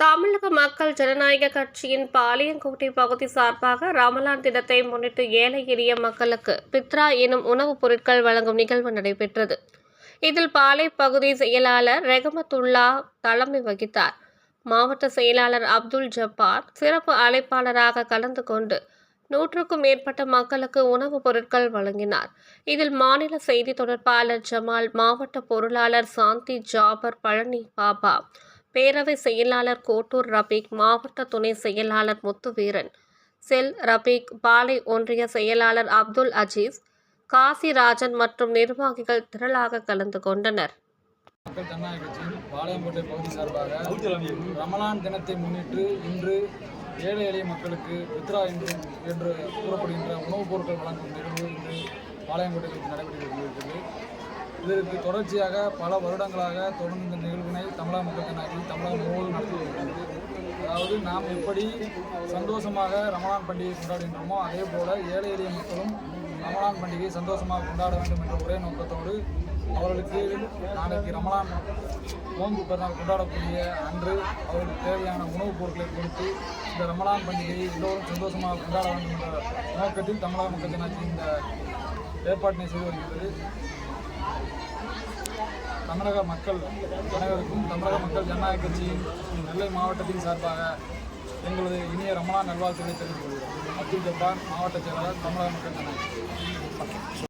தமிழக மக்கள் ஜனநாயக கட்சியின் பாளையங்கோட்டை பகுதி சார்பாக ரமலான் தினத்தை முன்னிட்டு ஏழை எளிய மக்களுக்கு பித்ரா எனும் உணவுப் பொருட்கள் வழங்கும் நிகழ்வு நடைபெற்றது. இதில் பாலை பகுதி செயலாளர் ரெகமத்துல்லா தலைமை வகித்தார். மாவட்ட செயலாளர் அப்துல் ஜப்பார் சிறப்பு அழைப்பாளராக கலந்து கொண்டு நூற்றுக்கும் மேற்பட்ட மக்களுக்கு உணவுப் பொருட்கள் வழங்கினார். இதில் மாநில செய்தி தொடர்பாளர் ஜமால் மாவட்ட பொருளாளர் சாந்தி ஜாபர் பழனி பாபா பேரவை செயலாளர் கோட்டூர் ரபீக் மாவட்ட துணை செயலாளர் முத்துவீரன் செல் ரபீக் பாலை ஒன்றிய செயலாளர் அப்துல் அஜீஸ் காசிராஜன் மற்றும் நிர்வாகிகள் திரளாக கலந்து கொண்டனர். மக்கள் ஜனநாயக கட்சியின் பாளையங்கோட்டை பகுதி சார்பாக ரமலான் தினத்தை முன்னிட்டு இன்று ஏழை எளிய மக்களுக்கு வித்ரா என்று என்று கூறப்படுகின்ற உணவுப் பொருட்கள் வழங்கும் நிகழ்வு இன்று பாளையங்கோட்டையில் நடைபெற்று கொண்டிருக்கிறது. இதற்கு தொடர்ச்சியாக பல வருடங்களாக தொடர்ந்து இந்த நிகழ்வினை தமிழக மக்கள் நாட்டில் தமிழகம் முழுவதும் நடத்தி வருகிறது. அதாவது நாம் எப்படி சந்தோஷமாக ரமலான் பண்டிகை கொண்டாடுகின்றோமோ அதே போல் ஏழை எளிய மக்களும் ரமலான் பண்டிகையை சந்தோஷமாக கொண்டாட வேண்டும் என்ற ஒரே நோக்கத்தோடு அவர்களுக்கு நாளைக்கு ரமலான் நோன்பு பெருநாள் கொண்டாடக்கூடிய அன்று அவர்களுக்கு தேவையான உணவுப் பொருட்களை கொடுத்து இந்த ரமலான் பண்டிகையை எல்லோரும் சந்தோஷமாக கொண்டாட வேண்டும் என்ற நோக்கத்தில் தமிழக மக்கள் ஜனாட்சி இந்த ஏற்பாட்டினை செய்து வருகிறது. தமிழக மக்கள் அனைவருக்கும் தமிழக மக்கள் ஜனநாயக கட்சியின் நெல்லை மாவட்டத்தின் சார்பாக எங்களது இனிய ரமணா நல்வாழ்த்துக்களை தெரிவித்துக் கொள்கிறோம். அப்துல் ஜப்பான் மாவட்ட செயலாளர் தமிழக மக்கள் ஜனநாயக